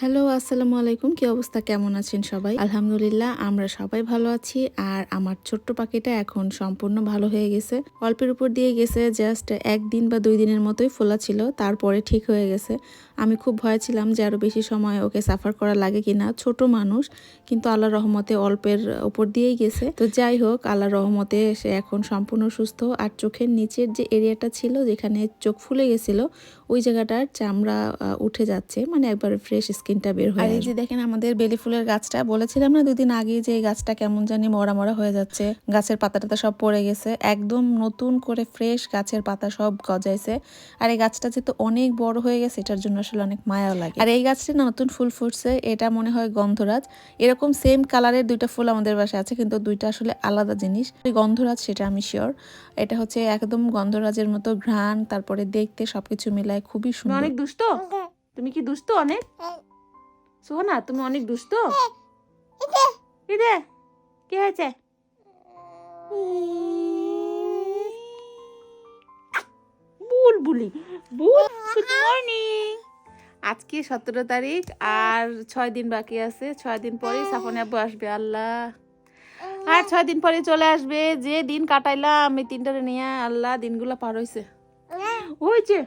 Hello, আসসালামু আলাইকুম। কি অবস্থা? কেমন আছেন সবাই? আলহামদুলিল্লাহ, আমরা সবাই ভালো আছি। আর আমার ছোট্ট পাখিটা এখন সম্পূর্ণ ভালো হয়ে গেছে। অল্পের উপর দিয়ে গেছে জাস্ট একদিন বা দুই দিনের মতোই ফোলা ছিল, তারপরে ঠিক হয়ে গেছে। আমি খুব ভয় ছিলাম যে আরও বেশি সময় ওকে সাফার করা লাগে কিনা। ছোট মানুষ কিন্তু আল্লাহ রহমতে অল্পের ওপর দিয়েই গেছে। তো যাই হোক আল্লাহ রহমতে সে এখন সম্পূর্ণ সুস্থ। আর চোখের নিচের যে এরিয়াটা ছিল যেখানে চোখ ফুলে গেছিল ওই জায়গাটার চামড়া উঠে যাচ্ছে। মানে একবার ফ্রেশ স্কিনটা বের হয়ে এই যে দেখেন আমাদের বেলি ফুলের গাছটা বলেছিলাম না দুদিন আগে যে এই গাছটা কেমন জানি মরা মরা হয়ে যাচ্ছে। গাছের পাতা টাতা সব পড়ে গেছে। একদম নতুন করে ফ্রেশ গাছের পাতা সব গজাইছে। আর এই গাছটা যেহেতু অনেক বড় হয়ে গেছে এটার জন্য আসলে অনেক মায়াও লাগে। আর এই গাছটা না নতুন ফুল ফুটছে এটা মনে হয় গন্ধরাজ। এরকম সেম কালারের দুইটা ফুল আমাদের বাসায় আছে কিন্তু দুইটা আসলে আলাদা জিনিস। গন্ধরাজ সেটা আমি শিওর এটা হচ্ছে একদম গন্ধরাজের মতো ঘ্রাণ তারপরে দেখতে সবকিছু মিলায় খুবই সুন্দর। অনেক দুষ্ট? তুমি কি দুষ্ট অনেক? সোহানা তুমি অনেক দুষ্ট? কি হয়েছে? বুলবুলি বুল গুড মর্নিং আজকে সতেরো তারিখ আর ছয় দিন বাকি আছে। ছয় দিন পরে সাফনে আব্বু আসবে আল্লাহ। আর ছয় দিন পরে চলে আসবে। যে দিন কাটাইলাম আমি তিনটারে নিয়ে আল্লাহ দিনগুলো পার হয়েছে হয়েছে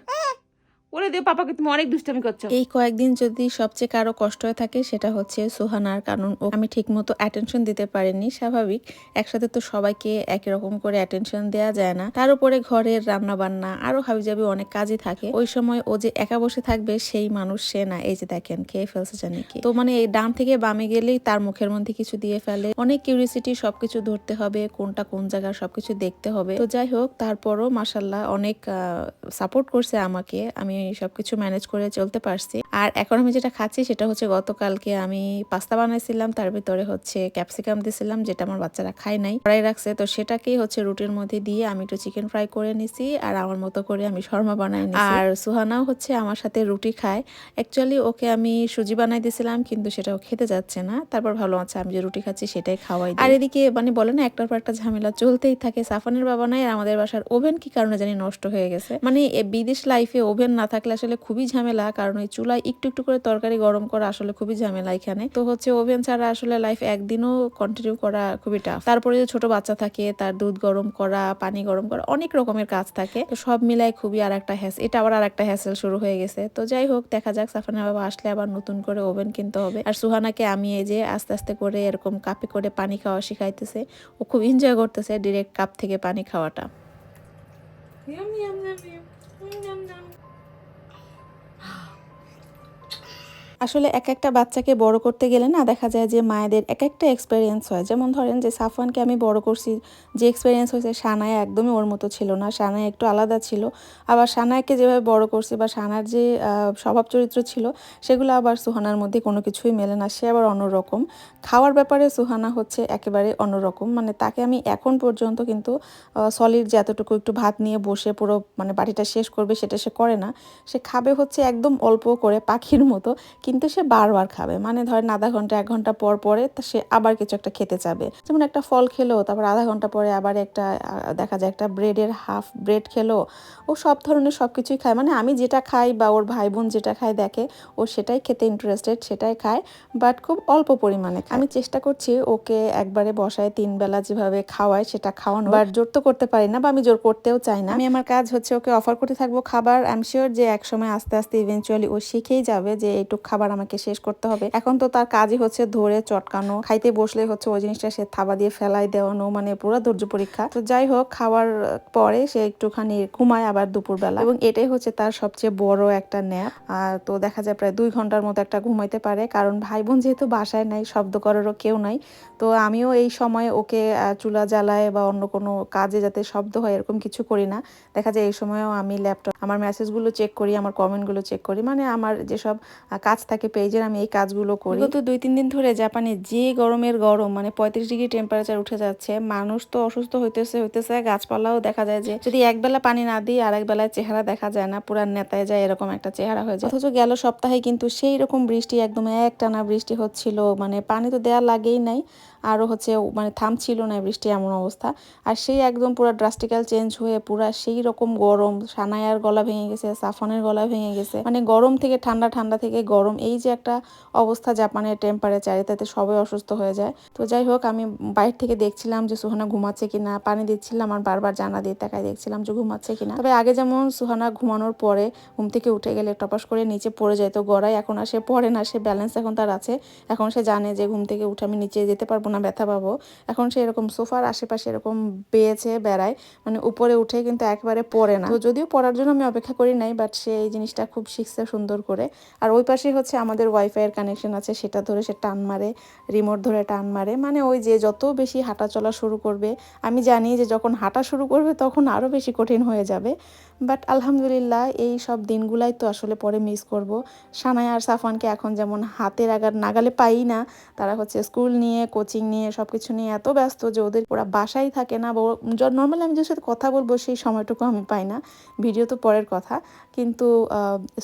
ওরে দে পাপাকে, তুমি অনেক দুষ্টামি করছ। এই কয়েকদিন যদি সবচেয়ে কারও কষ্ট হয়ে থাকে, সেটা হচ্ছে সোহানার, কারণ ও আমি ঠিকমতো অ্যাটেনশন দিতে পারিনি, স্বাভাবিক। একসাথে তো সবাইকে একই রকম করে অ্যাটেনশন দেওয়া যায় না। তার উপরে ঘরের রান্না বান্না আরও হাবিজাবি অনেক কাজই থাকে। ওই সময় ও যে একা বসে থাকবে, সেই মানুষ সে না। এই যে দেখেন, খেয়ে ফেলছে জানি কি। তো মানে এই ডান থেকে বামে গেলেই তার মুখের মধ্যে কিছু দিয়ে ফেলে। অনেক কিউরিয়াসিটি সবকিছু ধরতে হবে, কোনটা কোন জায়গার সবকিছু দেখতে হবে। তো যাই হোক, তারপরও মাসাল্লাহ অনেক সাপোর্ট করছে আমাকে। আমি সবকিছু ম্যানেজ করে চলতে পারছি। আর এখন আমি যেটা খাচ্ছি সেটা হচ্ছে গতকালকে আমি পাস্তা বানাইছিলাম, তার ভিতরে হচ্ছে ক্যাপসিকাম দিয়েছিলাম যেটা আমার বাচ্চারা খায় নাই। ফ্রাই রাখছে, তো সেটাকেই হচ্ছে রুটির মধ্যে দিয়ে আমি একটু চিকেন ফ্রাই করে নিছি, আর আমার মতো করে আমি শর্মা বানাই আর সুহানাও হচ্ছে আমার সাথে রুটি খায়। অ্যাকচুয়ালি ওকে আমি সুজি বানাই দিয়েছিলাম কিন্তু সেটাও খেতে যাচ্ছে না। তারপর ভালো আছে, আমি যে রুটি খাচ্ছি সেটাই খাওয়াই আর এদিকে মানে বলে না, একটার পর একটা ঝামেলা চলতেই থাকে। সাফানের বাবা নাই, আর আমাদের বাসার ওভেন কি কারণে জানি নষ্ট হয়ে গেছে। মানে বিদেশ লাইফে ওভেন না থাকলে আসলে খুবই ঝামেলা, কারণ ওই চুলায় একটু একটু করে তরকারি গরম করা আসলে খুবই ঝামেলা এখানে। তো হচ্ছে ওভেন ছাড়া আসলে লাইফ একদিনও কন্টিনিউ করা খুবই টাফ তারপরে যে ছোট বাচ্চা থাকে, তার দুধ গরম করা, পানি গরম করা, অনেক রকমের কাজ থাকে। তো সব মিলায় খুবই আর একটা হ্যাস এটা আবার আর একটা হ্যাসেল শুরু হয়ে গেছে। তো যাই হোক, দেখা যাক সাফানা বাবা আসলে আবার নতুন করে ওভেন কিনতে হবে। আর সুহানাকে আমি এই যে আস্তে আস্তে করে এরকম কাপে করে পানি খাওয়া শিখাইতেছে। ও খুব এনজয় করতেছে ডিরেক্ট কাপ থেকে পানি খাওয়াটা। আসলে এক একটা বাচ্চাকে বড় করতে গেলে না দেখা যায় যে মায়েদের এক একটা এক্সপিরিয়েন্স হয়। যেমন ধরেন যে সাফওয়ানকে আমি বড় করছি, যে এক্সপিরিয়েন্স হয়েছে সানায় একদমই ওর মতো ছিল না, সানায় একটু আলাদা ছিল। আবার সানায়কে যেভাবে বড় করছি বা সানার যে স্বভাব চরিত্র ছিল, সেগুলো আবার সুহানার মধ্যে কোনো কিছুই মেলে না, সে আবার অন্যরকম। খাওয়ার ব্যাপারে সুহানা হচ্ছে একেবারে অন্যরকম। মানে তাকে আমি এখন পর্যন্ত কিন্তু সলিড যে এতটুকু একটু ভাত নিয়ে বসে পুরো মানে বাটিটা শেষ করবে সেটা সে করে না। সে খাবে হচ্ছে একদম অল্প করে পাখির মতো। কিন্তু সে বারবার খাবে। মানে ধরেন আধা ঘণ্টা, এক ঘণ্টা পর পরে সে আবার কিছু একটা খেতে চাবে যেমন একটা ফল খেলো, তারপর আধা ঘণ্টা পরে আবার একটা দেখা যায় একটা ব্রেডের হাফ ব্রেড খেলো। ও সব ধরনের সব কিছুই খায়। মানে আমি যেটা খাই বা ওর ভাই বোন যেটা খায় দেখে, ও সেটাই খেতে ইন্টারেস্টেড সেটাই খায় বাট খুব অল্প পরিমাণে আমি চেষ্টা করছি ওকে একবারে বসায়, তিন বেলা যেভাবে খাওয়ায় সেটা খাওয়ানো বাট জোর তো করতে পারি না বা আমি জোর করতেও চাই না। আমি আমার কাজ হচ্ছে ওকে অফার করতে থাকব খাবার। আই এম শিওর যে একসময় আস্তে আস্তে ইভেনচুয়ালি ও শিখেই যাবে যে এইটুক খাবার আমাকে শেষ করতে হবে। এখন তো তার কাজই হচ্ছে ধরে, চটকানো, খাইতে বসলে হচ্ছে ওই জিনিসটা সে থাবা দিয়ে ফেলাই দেওয়ানো মানে পুরো ধৈর্য পরীক্ষা। তো যাই হোক, খাওয়ার পরে সে একটুখানি ঘুমায় আবার দুপুরবেলা। এবং এটাই হচ্ছে তার সবচেয়ে বড় একটা ন্যাপ। আর তো দেখা যায় প্রায় দুই ঘণ্টার মতো একটা ঘুমাইতে পারে। কারণ ভাই বোন যেহেতু বাসায় নাই, শব্দ করারও কেউ নাই, তো আমিও এই সময় ওকে চুলা জ্বালায় বা অন্য কোনো কাজে যাতে শব্দ হয় এরকম কিছু করি না। দেখা যায় এই সময়ও আমি ল্যাপটপ, আমার মেসেজগুলো চেক করি, আমার কমেন্টগুলো চেক করি। মানে আমার যেসব কাজ থাকে পেজের আমি এই কাজগুলো করি। তো দুই তিন দিন ধরে জাপানে যে গরমের গরম মানে পঁয়ত্রিশ ডিগ্রি টেম্পারেচার উঠে যাচ্ছে, মানুষ তো অসুস্থ হইতেছে হইতেছে, গাছপালাও দেখা যায় যে, যদি এক বেলা পানি না দিই, আর এক বেলায় চেহারা দেখা যায় না, পুরা নেতায় যায় এরকম একটা চেহারা হয়ে যায়। অথচ গেল সপ্তাহে কিন্তু সেই রকম বৃষ্টি, একদম একটানা বৃষ্টি হচ্ছিল মানে পানি তো দেওয়া লাগেই নাই, আরও হচ্ছে মানে থামছিল না বৃষ্টি এমন অবস্থা। আর সেই একদম পুরো ড্রাস্টিক্যাল চেঞ্জ হয়ে পুরা সেই রকম গরম সানায়ার গলা ভেঙে গেছে, সাফনের গলা ভেঙে গেছে মানে গরম থেকে ঠান্ডা ঠান্ডা থেকে গরম এই যে একটা অবস্থা জাপানের টেম্পারেচারে তাতে সবাই অসুস্থ হয়ে যায়। তো যাই হোক, আমি বাইরে থেকে দেখছিলাম যে সুহানা ঘুমাচ্ছে কিনা, পানি দিচ্ছিলাম আর বারবার জানা দিয়ে তাকায় দেখছিলাম যে ঘুমাচ্ছে কিনা। তবে আগে যেমন সুহানা ঘুমানোর পরে ঘুম থেকে উঠে গেলে টপাস করে নিচে পড়ে যায় তো গড়ায়, এখন আর সে পড়ে না, সে ব্যালেন্স এখন তার আছে। এখন সে জানে যে ঘুম থেকে উঠে আমি নিচে যেতে পারব না, ব্যথা পাবো। এখন সে এরকম সোফার আশেপাশে এরকম বেয়েছে, বেড়ায় মানে উপরে উঠে কিন্তু একবারে পড়ে না। তো যদিও পড়ার জন্য আমি অপেক্ষা করি নাই বাট সে এই জিনিসটা খুব শিখছে সুন্দর করে। আর ওই পাশে হচ্ছে আমাদের ওয়াইফাইয়ের কানেকশন আছে, সেটা ধরে সে টান মারে রিমোট ধরে টান মারে। মানে ওই যে যত বেশি হাঁটা চলা শুরু করবে, আমি জানি যে যখন হাঁটা শুরু করবে তখন আরও বেশি কঠিন হয়ে যাবে। বাট আলহামদুলিল্লাহ এই সব দিনগুলাই তো আসলে পরে মিস করব। সানায়া আর সাফানকে এখন যেমন হাতের আগার নাগালে পাই না, তারা হচ্ছে স্কুল নিয়ে কোচিং নিয়ে সব কিছু নিয়ে এত ব্যস্ত যে ওদের ওরা বাসাই থাকে না নর্মালি আমি যাদের সাথে কথা বলব সেই সময়টুকু আমি পাই না। ভিডিও তো পরের কথা। কিন্তু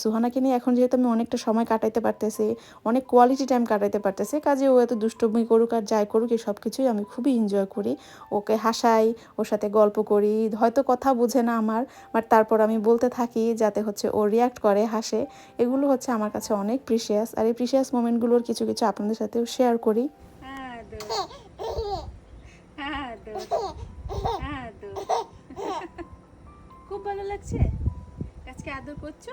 সুহানাকে নিয়ে এখন যেহেতু আমি অনেকটা সময় কাটাইতে পারতেছি, অনেক কোয়ালিটি টাইম কাটাইতে পারতেছে, কাজে ও এত দুষ্টমি করুক আর যাই করুক এই সব কিছুই আমি খুবই এনজয় করি। ওকে হাসাই, ওর সাথে গল্প করি, হয়তো কথা বুঝে না আমার বাট তারপর আমি বলতে থাকি যাতে হচ্ছে ও রিয়াক্ট করে, হাসে। এগুলো হচ্ছে আমার কাছে অনেক প্রিশিয়াস আর এই প্রিশিয়াস মোমেন্টগুলোর কিছু কিছু আপনাদের সাথেও শেয়ার করি। খুব ভালো লাগছে? আজকে আদর করছ?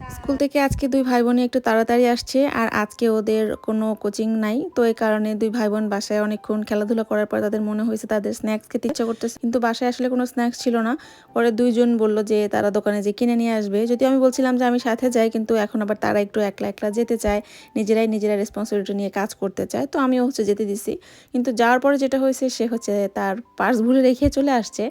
স্কুল থেকে আজকে দুই ভাই বোনই একটু তাড়াতাড়ি আসছে আর আজকে ওদের কোনো কোচিং নাই। তো এই কারণে দুই ভাই বোন বাসায় অনেকক্ষণ খেলাধুলা করার পর তাদের মনে হয়েছে তাদের স্ন্যাক্স খেতে ইচ্ছা করতেছে। কিন্তু বাসায় আসলে কোনো স্ন্যাক্স ছিল না। পরে দুইজন বলল যে তারা দোকানে যে কিনে নিয়ে আসবে। যদি আমি বলছিলাম যে আমি সাথে যাই, কিন্তু এখন আবার তারা একটু একলা একলা যেতে চায়। নিজেরাই নিজেরা রেসপন্সিবিলিটি নিয়ে কাজ করতে চায়। তো আমিও হচ্ছে যেতে দিছি। কিন্তু যাওয়ার পরে যেটা হয়েছে, সে হচ্ছে তার পার্স ভুলে রেখে চলে আসছে।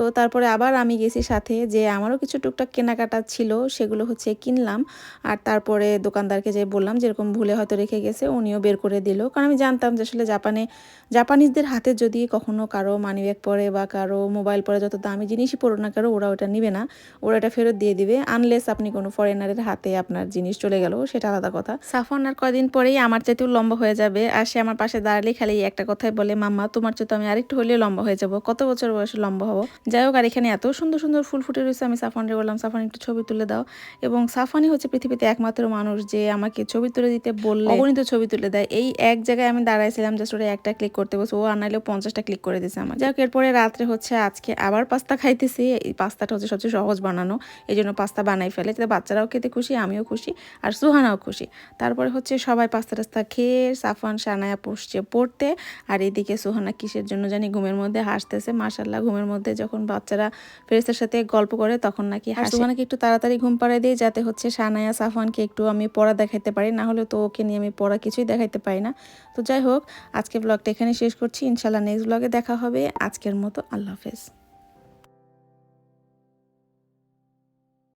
তো তারপরে আবার আমি গেছি সাথে যে আমারও কিছু টুকটাক কেনাকাটা ছিল, সেগুলো হচ্ছে কিনলাম। আর তারপরে দোকানদারকে যে বললাম যেরকম ভুলে হয়তো রেখে গেছে, উনিও বের করে দিল। কারণ আমি জানতাম যে আসলে জাপানে, জাপানিজদের হাতে যদি কখনো কারও মানি ব্যাগ পরে বা কারও মোবাইল পরে যত দামি জিনিসই পড়ো না কারও ওরা ওটা নিবে না। ওরা এটা ফেরত দিয়ে দিবে আনলেস আপনি কোনো ফরেনারের হাতে আপনার জিনিস চলে গেল, সেটা আলাদা কথা। সাফন আর কয়দিন পরেই আমার চাইতেও লম্বা হয়ে যাবে। আর সে আমার পাশে দাঁড়ালেই খালি একটা কথাই বলে, মাম্মা, তোমার চেয়ে তো আমি আরেকটু হলেও লম্বা হয়ে যাব। কত বছর বয়সে লম্বা হব? যাই হোক আর এখানে এত সুন্দর সুন্দর ফুল ফুটে রয়েছে আমি সাফানরে বললাম সাফান একটু ছবি তুলে দাও। এবং সাফানি হচ্ছে পৃথিবীতে একমাত্র মানুষ যে আমাকে ছবি তুলে দিতে বললে অগণিত ছবি তুলে দেয়। এই এক জায়গায় আমি দাঁড়াইছিলাম জাস্ট ওরা একটা ক্লিক করতে বসে ও আনাইলেও পঞ্চাশটা ক্লিক করে দিয়েছে আমার যাই হোক এরপরে রাত্রে হচ্ছে আজকে আবার পাস্তা খাইতেছি। এই পাস্তাটা হচ্ছে সবচেয়ে সহজ বানানো এই জন্য পাস্তা বানাই ফেলে। যাতে বাচ্চারাও খেতে খুশি আমিও খুশি আর সুহানাও খুশি। তারপরে হচ্ছে সবাই পাস্তা টাস্তা খেয়ে সাফান সানায়া বসছে পড়তে আর এদিকে সুহানা কিসের জন্য জানি ঘুমের মধ্যে হাসতেছে মাসাল্লাহ ঘুমের মধ্যে যখন বাচ্চারা ফেরেস্তার সাথে গল্প করে তখন নাকি আর সুহানাকে একটু তাড়াতাড়ি ঘুম পাড়ায় দিই যাতে হচ্ছে সানায়া সাফানকে একটু আমি পড়া দেখাইতে পারি? না হলে তো ওকে নিয়ে আমি পড়া কিছুই দেখাইতে পারি না। তো যাই হোক আজকে ব্লগটা এখানে শেষ করছি। ইনশাল্লাহ নেক্সট ব্লগে দেখা হবে। আজকের মতো আল্লাহ হাফেজ।